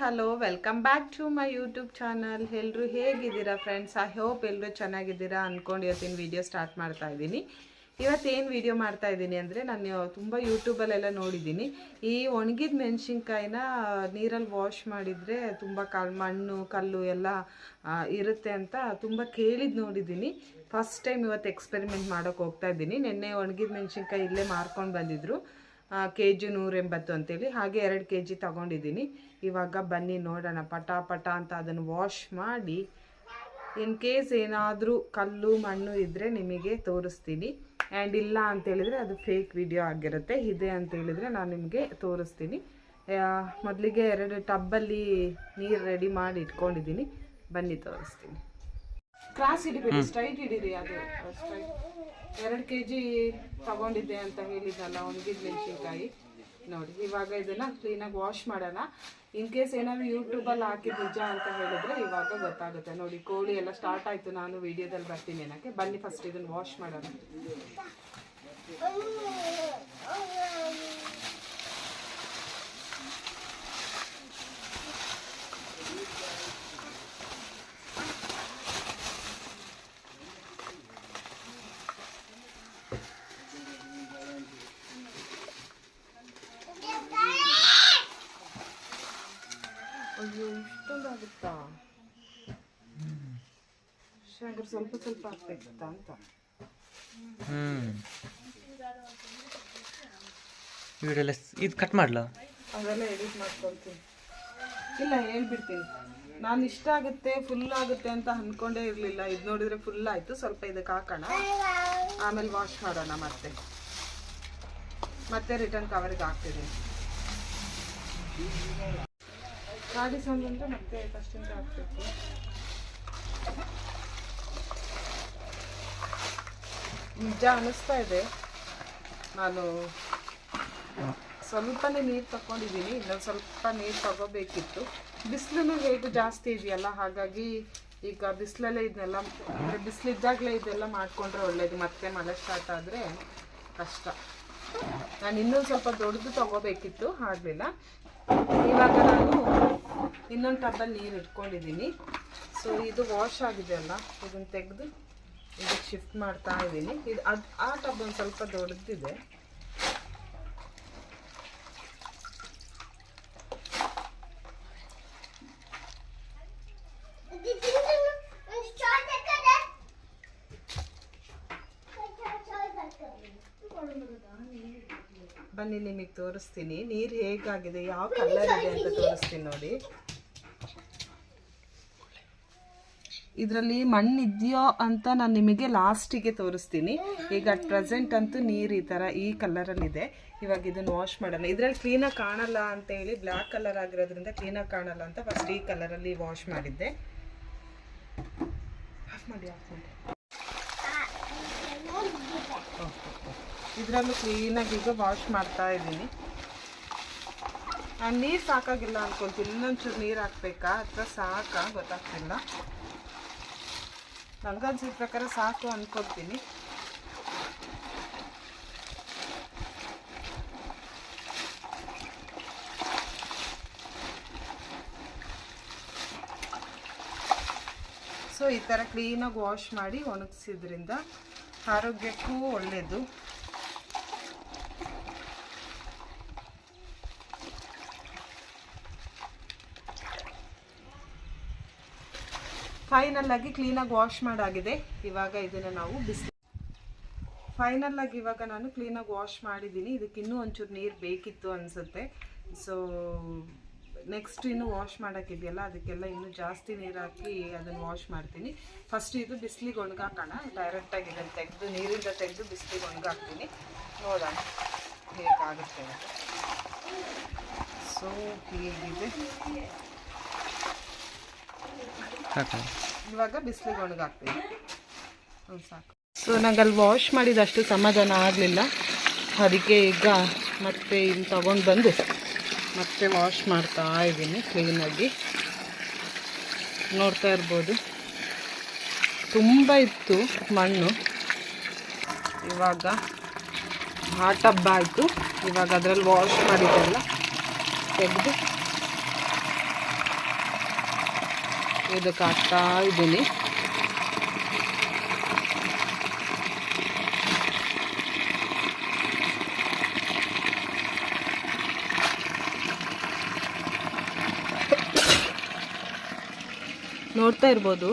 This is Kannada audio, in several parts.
Hello welcome back to my YouTube channel ಎಲ್ಲರೂ ಹೇಗಿದ್ದೀರಾ ಫ್ರೆಂಡ್ಸ್ ಐ ಹೋಪ್ ಎಲ್ಲರೂ ಚೆನ್ನಾಗಿದ್ದೀರಾ ಅಂದ್ಕೊಂಡು ಇವತ್ತಿನ ವಿಡಿಯೋ ಸ್ಟಾರ್ಟ್ ಮಾಡ್ತಾ ಇದ್ದೀನಿ. ಇವತ್ತೇನು ವಿಡಿಯೋ ಮಾಡ್ತಾ ಇದ್ದೀನಿ ಅಂದರೆ ನಾನು ತುಂಬ ಯೂಟ್ಯೂಬಲ್ಲೆಲ್ಲ ನೋಡಿದ್ದೀನಿ. ಈ ಒಣಗಿದ ಮೆಣಸಿನ್ಕಾಯಿನ ನೀರಲ್ಲಿ ವಾಶ್ ಮಾಡಿದರೆ ತುಂಬ ಕಲ್, ಮಣ್ಣು, ಕಲ್ಲು ಎಲ್ಲ ಇರುತ್ತೆ ಅಂತ ತುಂಬ ಕೇಳಿದ್ದು ನೋಡಿದ್ದೀನಿ. ಫಸ್ಟ್ ಟೈಮ್ ಇವತ್ತು ಎಕ್ಸ್ಪೆರಿಮೆಂಟ್ ಮಾಡೋಕ್ಕೆ ಹೋಗ್ತಾ ಇದ್ದೀನಿ. ನಿನ್ನೆ ಒಣಗಿದ ಮೆಣಸಿನ್ಕಾಯಿ ಇಲ್ಲೇ ಮಾರ್ಕೊಂಡು ಬಂದಿದ್ರು. ಕೆ ಜಿ ನೂರೆಂಬತ್ತು ಅಂತೇಳಿ. ಹಾಗೆ ಎರಡು ಕೆ ಜಿ ತಗೊಂಡಿದ್ದೀನಿ. ಇವಾಗ ಬನ್ನಿ ನೋಡೋಣ ಪಟ ಪಟ ಅಂತ ಅದನ್ನು ವಾಶ್ ಮಾಡಿ ಇನ್ ಕೇಸ್ ಏನಾದರೂ ಕಲ್ಲು, ಮಣ್ಣು ಇದ್ದರೆ ನಿಮಗೆ ತೋರಿಸ್ತೀನಿ. ಆ್ಯಂಡ್ ಇಲ್ಲ ಅಂತೇಳಿದರೆ ಅದು ಫೇಕ್ ವಿಡಿಯೋ ಆಗಿರುತ್ತೆ. ಇದೆ ಅಂತೇಳಿದರೆ ನಾನು ನಿಮಗೆ ತೋರಿಸ್ತೀನಿ. ಮೊದಲಿಗೆ ಎರಡು ಟಬ್ಬಲ್ಲಿ ನೀರು ರೆಡಿ ಮಾಡಿ ಇಟ್ಕೊಂಡಿದ್ದೀನಿ. ಬನ್ನಿ ತೋರಿಸ್ತೀನಿ. ಕ್ರಾಸ್ ಹಿಡಿಬೇಡಿ ಸ್ಟ್ರೈಟ್ ಹಿಡೀರಿ ಅದು. ಸ್ಟ್ರೈಟ್ ಎರಡು ಕೆ ಜಿ ತಗೊಂಡಿದ್ದೆ ಅಂತ ಹೇಳಿದ್ನಲ್ಲ ಒಣಗಿದ ಮೆಣಸಿನ್ಕಾಯಿ ನೋಡಿ ಇವಾಗ ಇದನ್ನ ಕ್ಲೀನಾಗಿ ವಾಶ್ ಮಾಡೋಣ. ಇನ್ ಕೇಸ್ ಏನಾದ್ರು ಯೂಟ್ಯೂಬಲ್ಲಿ ಹಾಕಿ ನಿಜ ಅಂತ ಹೇಳಿದ್ರೆ ಇವಾಗ ಗೊತ್ತಾಗುತ್ತೆ. ನೋಡಿ ಕೋಳಿ ಎಲ್ಲ ಸ್ಟಾರ್ಟ್ ಆಯ್ತು ನಾನು ವಿಡಿಯೋದಲ್ಲಿ ಬರ್ತೀನಿ ಏನಕ್ಕೆ. ಬನ್ನಿ ಫಸ್ಟ್ ಇದನ್ನ ವಾಶ್ ಮಾಡೋಣ. ಅಯ್ಯೋ ಇಷ್ಟೊಂದಾಗುತ್ತಾ ಹಾಗಾದ್ರೆ ಸ್ವಲ್ಪ ಸ್ವಲ್ಪ ಹಾಕ್ಬೇಕಿತ್ತಾ ಅಂತ ಹ್ಮ್ ವಿಡಿಯೋ ಇದು ಕಟ್ ಮಾಡ್ಲಾ ಅದೆಲ್ಲ ಎಡಿಟ್ ಮಾಡ್ಕೊಳ್ತೀನಿ ಇಲ್ಲ ಹೇಳ್ಬಿಡ್ತೀನಿ ನಾನು ಇಷ್ಟ ಆಗುತ್ತೆ ಫುಲ್ ಆಗುತ್ತೆ ಅಂತ ಅನ್ಕೊಂಡೇ ಇರಲಿಲ್ಲ. ಇದು ನೋಡಿದ್ರೆ ಫುಲ್ ಆಯಿತು. ಸ್ವಲ್ಪ ಇದಕ್ಕೆ ಹಾಕೋಣ. ಆಮೇಲೆ ವಾಶ್ ಮಾಡೋಣ ಮತ್ತೆ. ಮತ್ತೆ ರಿಟರ್ನ್ ಕವರ್ಗೆ ಹಾಕ್ತಿದ್ದೀನಿ ಗಾಡಿ ಸೌಂಡ್ ಅಂದರೆ ಮತ್ತೆ ಫಸ್ಟಿಂದ ಹಾಕ್ಬೇಕು. ನಿಜ ಅನ್ನಿಸ್ತಾ ಇದೆ. ನಾನು ಸ್ವಲ್ಪನೇ ನೀರು ತಗೊಂಡಿದ್ದೀನಿ ಇನ್ನೊಂದು ಸ್ವಲ್ಪ ನೀರು ತಗೋಬೇಕಿತ್ತು. ಬಿಸಿಲು ರೇಟ್ ಜಾಸ್ತಿ ಇದೆಯಲ್ಲ, ಹಾಗಾಗಿ ಈಗ ಬಿಸಿಲಲ್ಲೇ ಇದನ್ನೆಲ್ಲ, ಅಂದರೆ ಬಿಸಿಲಿದ್ದಾಗಲೇ ಇದೆಲ್ಲ ಮಾಡಿಕೊಂಡ್ರೆ ಒಳ್ಳೇದು. ಮತ್ತೆ ಮಳೆ ಸ್ಟಾರ್ಟ್ ಆದರೆ ಕಷ್ಟ. ನಾನು ಇನ್ನೊಂದು ಸ್ವಲ್ಪ ದೊಡ್ಡದು ತಗೋಬೇಕಿತ್ತು, ಆಗಲಿಲ್ಲ. ಇವಾಗ ನಾನು ಇನ್ನೊಂದು ಟಬ್ಬಲ್ಲಿ ನೀರು ಇಟ್ಕೊಂಡಿದ್ದೀನಿ ಸೊ ಇದು ವಾಶ್ ಆಗಿದೆ ಅಲ್ಲ ಇದನ್ನು ತೆಗೆದು ಇದಕ್ಕೆ ಶಿಫ್ಟ್ ಮಾಡ್ತಾ ಇದ್ದೀನಿ ಇದು ಅದು ಆ ಟಬ್ ಒಂದು ಸ್ವಲ್ಪ ದೊಡ್ಡದಿದೆ. ಬನ್ನಿ, ನಿಮಗೆ ತೋರಿಸ್ತೀನಿ. ನೀರು ಹೇಗಾಗಿದೆ? ಯಾವ ಕಲರ್ ಇದೆ ಅಂತ ತೋರಿಸ್ತೀನಿ ನೋಡಿ. ಇದರಲ್ಲಿ ಮಣ್ಣು ಇದೆಯೋ ಅಂತ ನಾನು ನಿಮಗೆ ಲಾಸ್ಟಿಗೆ ತೋರಿಸ್ತೀನಿ. ಈಗ ಅಟ್ ಪ್ರೆಸೆಂಟ್ ಅಂತೂ ನೀರು ಈ ಥರ ಈ ಕಲರಲ್ಲಿದೆ ಇವಾಗ ಇದನ್ನು ವಾಶ್ ಮಾಡೋಣ. ಇದರಲ್ಲಿ ಕ್ಲೀನಾಗಿ ಕಾಣಲ್ಲ ಅಂತ ಹೇಳಿ ಬ್ಲ್ಯಾಕ್ ಕಲರ್ ಆಗಿರೋದ್ರಿಂದ ಕ್ಲೀನಾಗಿ ಕಾಣಲ್ಲ ಅಂತ ಫಸ್ಟ್ ಈ ಕಲರಲ್ಲಿ ವಾಶ್ ಮಾಡಿದ್ದೆ. ಆಫ್ ಮಾಡಿ ಆಫ್ ಮಾಡಿ. ಇದರಲ್ಲೂ ಕ್ಲೀನಾಗಿ ಈಗ ವಾಶ್ ಮಾಡ್ತಾ ಇದ್ದೀನಿ. ನಾನು ನೀರು ಸಾಕಾಗಿಲ್ಲ ಅನ್ಕೊಳ್ತೀನಿ ಇನ್ನೊಂಚೂರು ನೀರು ಹಾಕ್ಬೇಕಾ? ಅಥವಾ ಸಾಕಾ? ಗೊತ್ತಾಗ್ತಿಲ್ಲ. ನನಗನ್ಸಿದ ಪ್ರಕಾರ ಸಾಕು ಅನ್ಕೊಳ್ತೀನಿ ಸೊ ಈ ಥರ ಕ್ಲೀನಾಗಿ ವಾಶ್ ಮಾಡಿ ಒಣಗಿಸಿದ್ರಿಂದ ಆರೋಗ್ಯಕ್ಕೂ ಒಳ್ಳೆಯದು ಫೈನಲ್ ಆಗಿ ಕ್ಲೀನಾಗಿ ವಾಶ್ ಮಾಡಾಗಿದೆ. ಇವಾಗ ಇದನ್ನು ನಾವು ಬಿಸಿ ಫೈನಲ್ ಆಗಿ ಇವಾಗ ನಾನು ಕ್ಲೀನಾಗಿ ವಾಶ್ ಮಾಡಿದ್ದೀನಿ. ಇದಕ್ಕೆ ಇನ್ನೂ ಒಂಚೂರು ನೀರು ಬೇಕಿತ್ತು ಅನಿಸುತ್ತೆ. ಸೊ ನೆಕ್ಸ್ಟ್ ಇನ್ನು ವಾಶ್ ಮಾಡೋಕ್ಕಿದೆಯಲ್ಲ ಅದಕ್ಕೆಲ್ಲ ಇನ್ನೂ ಜಾಸ್ತಿ ನೀರು ಹಾಕಿ ಅದನ್ನು ವಾಶ್ ಮಾಡ್ತೀನಿ. ಫಸ್ಟ್ ಇದು ಬಿಸಿಲಿಗೆ ಒಣಗಾಕೋಣ. ಡೈರೆಕ್ಟಾಗಿ ಇದನ್ನು ತೆಗೆದು, ನೀರಿಂದ ತೆಗೆದು ಬಿಸಿಲಿಗೆ ಒಣಗಾಕ್ತೀನಿ. ನೋಡೋಣ ಹೇಗಾಗುತ್ತೆ ಸೊ ಹೀಗಿದೆ? ಸಾಕು ಇವಾಗ ಬಿಸಿಲಿಗೆ ಒಣಗಾಕ್ತೀವಿ ಹ್ಞೂ ಸಾಕು. ಸೊ ನಂಗೆ ಅಲ್ಲಿ ವಾಶ್ ಮಾಡಿದಷ್ಟು ಸಮಾಧಾನ ಆಗಲಿಲ್ಲ. ಅದಕ್ಕೆ ಈಗ ಮತ್ತೆ ಇಲ್ಲಿ ತಗೊಂಡು ಬಂದು ಮತ್ತೆ ವಾಶ್ ಮಾಡ್ತಾ ಇದ್ದೀನಿ ಕ್ಲೀನಾಗಿ ನೋಡ್ತಾ ಇರ್ಬೋದು. ತುಂಬ ಇತ್ತು ಮಣ್ಣು. ಇವಾಗ ಆ ಟಬ್ ಆಯಿತು. ಇವಾಗ ಅದರಲ್ಲಿ ವಾಶ್ ಮಾಡಿದ್ದೆಲ್ಲ ತೆಗೆದು ಇದಕ್ಕೆ ಹಾಕ್ತಾ ಇದ್ದೀನಿ. ನೋಡ್ತಾ ಇರ್ಬೋದು.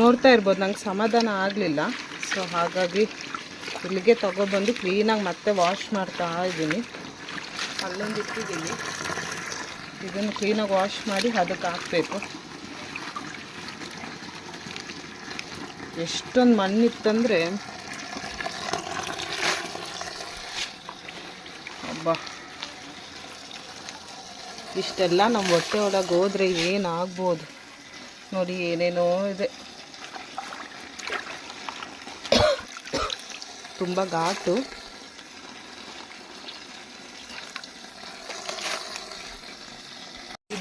ನೋಡ್ತಾ ಇರ್ಬೋದು, ನಂಗೆ ಸಮಾಧಾನ ಆಗಲಿಲ್ಲ. ಸೊ ಹಾಗಾಗಿ ಇಲ್ಲಿಗೆ ತಗೊಬಂದು ಕ್ಲೀನಾಗಿ ಮತ್ತೆ ವಾಶ್ ಮಾಡ್ತಾ ಇದ್ದೀನಿ. ಅಲ್ಲೊಂದು ಇಟ್ಟಿದ್ದೀನಿ ಇದನ್ನು ಕ್ಲೀನಾಗಿ ವಾಶ್ ಮಾಡಿ ಅದಕ್ಕೆ ಹಾಕಬೇಕು. ಎಷ್ಟೊಂದು ಮಣ್ಣಿತ್ತಂದರೆ. ಅಬ್ಬಾ. ಇಷ್ಟೆಲ್ಲ ನಮ್ಮ ಹೊಟ್ಟೆ ಒಳಗೆ ಹೋದರೆ ಏನಾಗ್ಬೋದು? ನೋಡಿ, ಏನೇನೋ ಇದೆ. ತುಂಬ ಘಾಟು.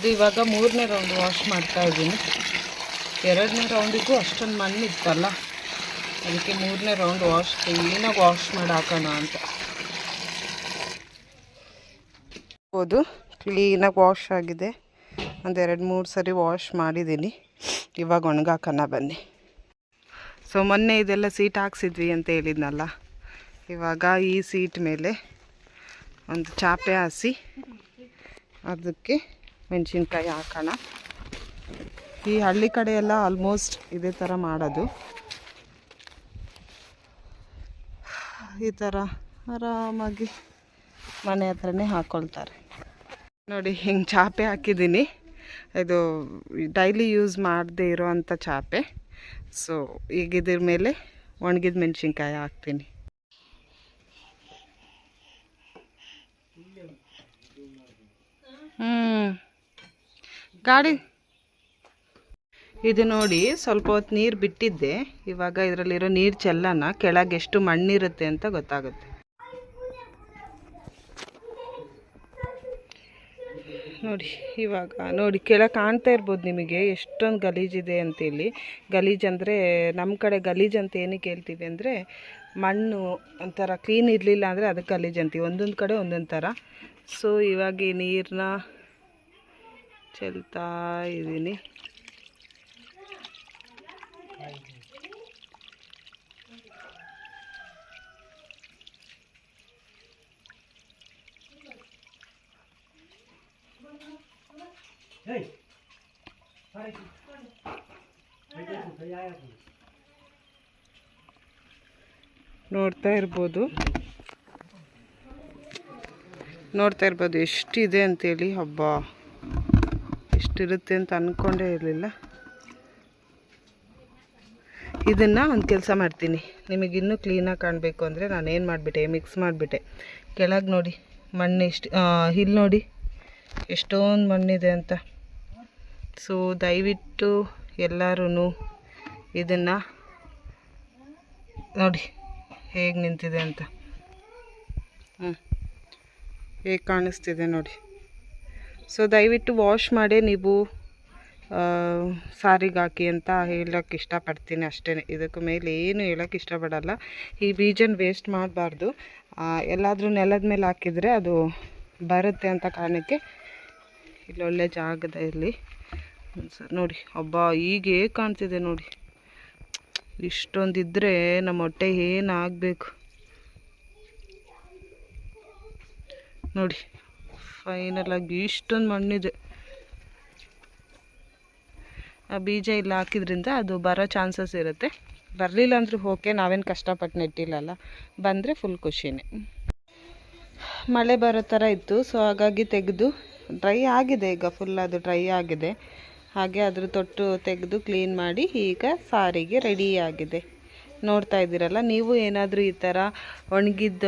ಇದು ಇವಾಗ ಮೂರನೇ ರೌಂಡ್ ವಾಶ್ ಮಾಡ್ತಾ ಇದ್ದೀನಿ. ಎರಡನೇ ರೌಂಡಿಗೂ ಅಷ್ಟೊಂದು ಮಣ್ಣು ಇತ್ತಲ್ಲ. ಅದಕ್ಕೆ ಮೂರನೇ ರೌಂಡ್ ವಾಶ್ ಕ್ಲೀನಾಗಿ ವಾಶ್ ಮಾಡಿ ಹಾಕೋಣ ಅಂತ. ಹೌದು ಕ್ಲೀನಾಗಿ ವಾಶ್ ಆಗಿದೆ. ಒಂದು ಎರಡು, ಮೂರು ಸರಿ ವಾಶ್ ಮಾಡಿದ್ದೀನಿ. ಇವಾಗ ಒಣಗಾಕೋಣ ಬನ್ನಿ. ಸೊ ಮೊನ್ನೆ ಇದೆಲ್ಲ ಸೀಟ್ ಹಾಕ್ಸಿದ್ವಿ ಅಂತ ಹೇಳಿದ್ನಲ್ಲ. ಇವಾಗ ಈ ಸೀಟ್ ಮೇಲೆ ಒಂದು ಚಾಪೆ ಹಾಸಿ, ಅದಕ್ಕೆ ಮೆಣಸಿನ್ಕಾಯಿ ಹಾಕೋಣ. ಈ ಹಳ್ಳಿ ಕಡೆ ಆಲ್ಮೋಸ್ಟ್ ಇದೇ ಥರ ಮಾಡೋದು. ಈ ಥರ ಆರಾಮಾಗಿ ಮನೆ ಹತ್ರನೇ ಹಾಕ್ಕೊಳ್ತಾರೆ ನೋಡಿ, ಹಿಂಗೆ ಚಾಪೆ ಹಾಕಿದ್ದೀನಿ. ಇದು ಡೈಲಿ ಯೂಸ್ ಮಾಡದೇ ಇರೋ ಅಂಥ ಚಾಪೆ. ಸೊ ಈಗ ಇದ್ರ ಮೇಲೆ ಒಣಗಿದ ಮೆಣಸಿನ್ಕಾಯಿ ಹಾಕ್ತೀನಿ. ಗಾಡಿ? ಇದು ನೋಡಿ ಸ್ವಲ್ಪ ಹೊತ್ತು ನೀರು ಬಿಟ್ಟಿದ್ದೆ. ಇವಾಗ ಇದರಲ್ಲಿರೋ ನೀರು ಚೆಲ್ಲನ, ಕೆಳಗೆ ಎಷ್ಟು ಮಣ್ಣಿರುತ್ತೆ ಅಂತ ಗೊತ್ತಾಗುತ್ತೆ. ನೋಡಿ, ಇವಾಗ ನೋಡಿ, ಕೆಳಗೆ ಕಾಣ್ತಾ ಇರ್ಬೋದು ನಿಮಗೆ ಎಷ್ಟೊಂದು ಗಲೀಜಿದೆ ಅಂತೇಳಿ. ಗಲೀಜು ಅಂದರೆ ನಮ್ಮ ಕಡೆ ಗಲೀಜು ಅಂತ ಏನಕ್ಕೆ ಹೇಳ್ತೀವಿ ಅಂದರೆ ಮಣ್ಣು ಒಂಥರ ಕ್ಲೀನ್ ಇರಲಿಲ್ಲ ಅಂದರೆ ಅದಕ್ಕೆ ಗಲೀಜು ಅಂತೀವಿ. ಒಂದೊಂದು ಕಡೆ ಒಂದೊಂದು ಥರ ಸೊ ಇವಾಗ ಈ ನೀರನ್ನ ಚೆಲ್ತಾ ಇದ್ದೀನಿ. ನೋಡ್ತಾ ಇರ್ಬೋದು. ನೋಡ್ತಾ ಇರ್ಬೋದು ಎಷ್ಟಿದೆ ಅಂತೇಳಿ ಹಬ್ಬ. ಎಷ್ಟಿರುತ್ತೆ ಅಂತ ಅಂದ್ಕೊಂಡೇ ಇರಲಿಲ್ಲ. ಇದನ್ನು ಒಂದು ಕೆಲಸ ಮಾಡ್ತೀನಿ. ನಿಮಗೆ ಇನ್ನೂ ಕ್ಲೀನಾಗಿ ಕಾಣಬೇಕು ಅಂದರೆ ನಾನು ಏನು ಮಾಡಿಬಿಟ್ಟೆ ಮಿಕ್ಸ್ ಮಾಡಿಬಿಟ್ಟೆ. ಕೆಳಗೆ ನೋಡಿ, ಮಣ್ಣು ಇಷ್ಟು ಇಲ್ಲಿ ನೋಡಿ. ಎಷ್ಟೊಂದು ಮಣ್ಣಿದೆ ಅಂತ. ಸೊ ದಯವಿಟ್ಟು ಎಲ್ಲರೂ ಇದನ್ನು ನೋಡಿ, ಹೇಗೆ ನಿಂತಿದೆ ಅಂತ. ಹ್ಞೂ ಹೇಗೆ ಕಾಣಿಸ್ತಿದೆ ನೋಡಿ. ಸೊ ದಯವಿಟ್ಟು ವಾಶ್ ಮಾಡೇ ನೀವು ಸಾರಿಗೆ ಹಾಕಿ ಅಂತ ಹೇಳೋಕ್ಕೆ ಇಷ್ಟಪಡ್ತೀನಿ ಅಷ್ಟೇ ಇದಕ್ಕೆ ಮೇಲೆ ಏನು ಹೇಳೋಕ್ಕೆ ಇಷ್ಟಪಡಲ್ಲ. ಈ ಬೀಜನ ವೇಸ್ಟ್ ಮಾಡಬಾರ್ದು. ಎಲ್ಲಾದರೂ ನೆಲದ ಮೇಲೆ ಹಾಕಿದರೆ ಅದು ಬರುತ್ತೆ ಅಂತ ಕಾರಣಕ್ಕೆ ಇಲ್ಲೊಳ್ಳೆ ಜಾಗದಲ್ಲಿ ನೋಡಿ ಒಬ್ಬ ಈಗ ಹೇಗೆ ಕಾಣ್ತಿದೆ ನೋಡಿ. ಇಷ್ಟೊಂದಿದ್ದರೆ ನಮ್ಮ ಹೊಟ್ಟೆ ಏನಾಗಬೇಕು ನೋಡಿ ಫೈನಲ್ ಆಗಿ ಇಷ್ಟೊಂದು ಮಣ್ಣಿದೆ. ಆ ಬೀಜ ಇಲ್ಲಿ ಹಾಕಿದ್ರಿಂದ ಅದು ಬರೋ ಚಾನ್ಸಸ್ ಇರುತ್ತೆ. ಬರಲಿಲ್ಲ ಅಂದರೂ ಓಕೆ ನಾವೇನು ಕಷ್ಟಪಟ್ಟು ನೆಟ್ಟಿಲ್ಲಲ್ಲ. ಬಂದರೆ ಫುಲ್ ಖುಷಿನೇ. ಮಳೆ ಬರೋ ಥರ ಇತ್ತು ಸೊ ಹಾಗಾಗಿ ತೆಗೆದು ಡ್ರೈ ಆಗಿದೆ ಈಗ ಫುಲ್ ಅದು ಡ್ರೈ ಆಗಿದೆ. ಹಾಗೆ ಅದ್ರ ತೊಟ್ಟು ತೆಗೆದು ಕ್ಲೀನ್ ಮಾಡಿ ಈಗ ಸಾರಿಗೆ ರೆಡಿ ಆಗಿದೆ. ನೋಡ್ತಾ ಇದ್ದೀರಲ್ಲ, ನೀವು ಏನಾದರೂ ಈ ಥರ ಒಣಗಿದ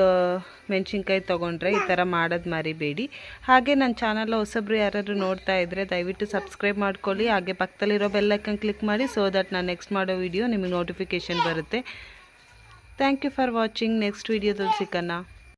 ಮೆಣಸಿನ್ಕಾಯಿ ತೊಗೊಂಡ್ರೆ ಈ ಥರ ಮಾಡೋದು ಮರಿಬೇಡಿ. ಹಾಗೆ ನನ್ನ ಚಾನಲ್ ಹೊಸಬ್ರು ಯಾರಾದರೂ ನೋಡ್ತಾ ಇದ್ದರೆ ದಯವಿಟ್ಟು ಸಬ್ಸ್ಕ್ರೈಬ್ ಮಾಡ್ಕೊಳ್ಳಿ. ಹಾಗೆ ಪಕ್ಕದಲ್ಲಿರೋ ಬೆಲ್ಲೈಕನ್ ಕ್ಲಿಕ್ ಮಾಡಿ ಸೊ ದಟ್ ನಾನು ನೆಕ್ಸ್ಟ್ ಮಾಡೋ ವಿಡಿಯೋ ನಿಮಗೆ ನೋಟಿಫಿಕೇಷನ್ ಬರುತ್ತೆ. Thank you for watching next ವಿಡಿಯೋದಲ್ಲಿ ಸಿಕ್ಕಣ್ಣ